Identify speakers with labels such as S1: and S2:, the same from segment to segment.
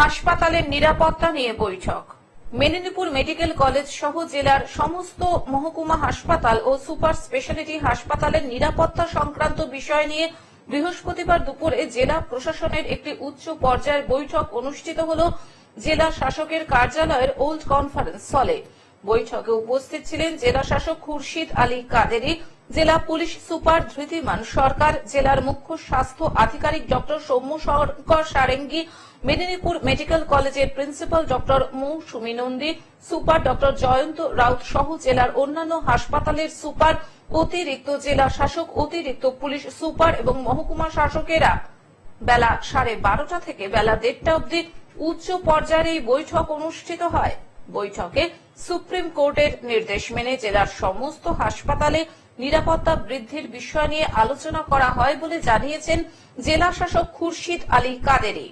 S1: হাসপাতালের নিরাপত্তা নিয়ে বৈঠক। মেদিনীপুর মেডিকেল কলেজ সহ জেলার সমস্ত মহকুমা হাসপাতাল ও সুপার স্পেশালিটি হাসপাতালের নিরাপত্তা সংক্রান্ত বিষয় নিয়ে বৃহস্পতিবার দুপুরে জেলা প্রশাসনের একটি উচ্চ পর্যায়ের বৈঠক অনুষ্ঠিত হল জেলা শাসকের কার্যালয়ের ওল্ড কনফারেন্স হলে। বৈঠকে উপস্থিত ছিলেন জেলা শাসক খুরশিদ আলী কাদেরি জেলা পুলিশ সুপার ধৃতিমান সরকার, জেলার মুখ্য স্বাস্থ্য আধিকারিক ডক্টর সৌম্য শঙ্কর সারেঙ্গি, মেদিনীপুর মেডিকেল কলেজের principal doctor Mousumi Nandi, super doctor Jayanta Raut সহ জেলার অন্যান্য হাসপাতালের সুপার, অতিরিক্ত জেলা শাসক, অতিরিক্ত পুলিশ সুপার এবং মহকুমা শাসকেরা বেলা সাড়ে বারোটা থেকে বেলা দেড়টা অবধি উচ্চ পর্যায়ের এই বৈঠক অনুষ্ঠিত হয়। বৈঠকে সুপ্রিম কোর্টের নির্দেশ মেনে জেলার সমস্ত হাসপাতালে নিরাপত্তা বৃদ্ধির বিষয় নিয়ে আলোচনা করা হয় বলে জানিয়েছেন জেলা শাসক খুরশিদ আলী কাদেরি।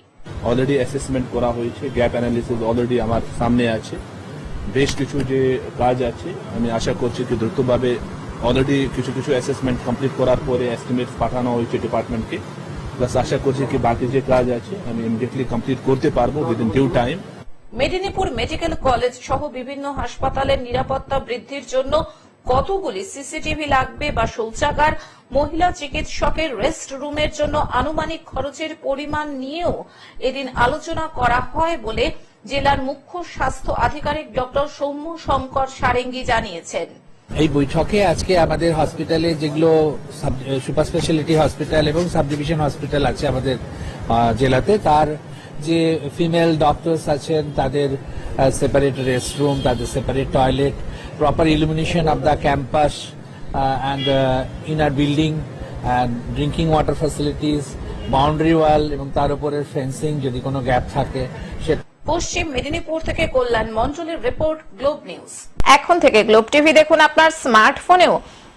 S2: অলরেডি অ্যাসেসমেন্ট করা হয়েছে গ্যাপ অ্যানালিসিস অলরেডি আমার সামনে আছে। বেশ কিছু যে কাজ আছে, আমি আশা করছি কি দ্রুতভাবে অলরেডি কিছু কিছু অ্যাসেসমেন্ট কমপ্লিট করার পরে এস্টিমেট পাঠানো হয়েছে ডিপার্টমেন্টকে প্লাস আশা করছি কি বাকি যে কাজ আছে, আমি ইমিডিয়েটলি কমপ্লিট করতে পারব within due time
S1: Medinipur medical college সহ বিভিন্ন হাসপাতালের নিরাপত্তা বৃদ্ধির জন্য কতগুলি সিসিটিভি লাগবে বা শৌচাগার? মহিলা চিকিৎসকের রেস্ট রুমের জন্য আনুমানিক খরচের পরিমাণ নিয়েও এদিন আলোচনা করা হয় বলে জেলার মুখ্য স্বাস্থ্য আধিকারিক ডক্টর সৌম্য শঙ্কর সারেঙ্গি জানিয়েছেন।
S3: এই বৈঠকে আজকে আমাদের হসপিটালে যেগুলো সুপার স্পেশালিটি হসপিটাল এবং সাব ডিভিশন হসপিটাল আছে আমাদের জেলাতে, তার যে ফিমেল ডক্টরস আছেন তাদের সেপারেট রেস্টরুম তাদের separate toilet proper illumination of the campus and inner building and drinking water facilities boundary wall এবং তার উপরে ফেন্সিং যদি কোনো গ্যাপ থাকে সেটা
S1: পশ্চিম মেদিনীপুর থেকে কল্যাণ মঞ্চলের রিপোর্ট গ্লোব নিউজ
S4: এখন থেকে গ্লোব টিভি দেখুন আপনার স্মার্টফোনেও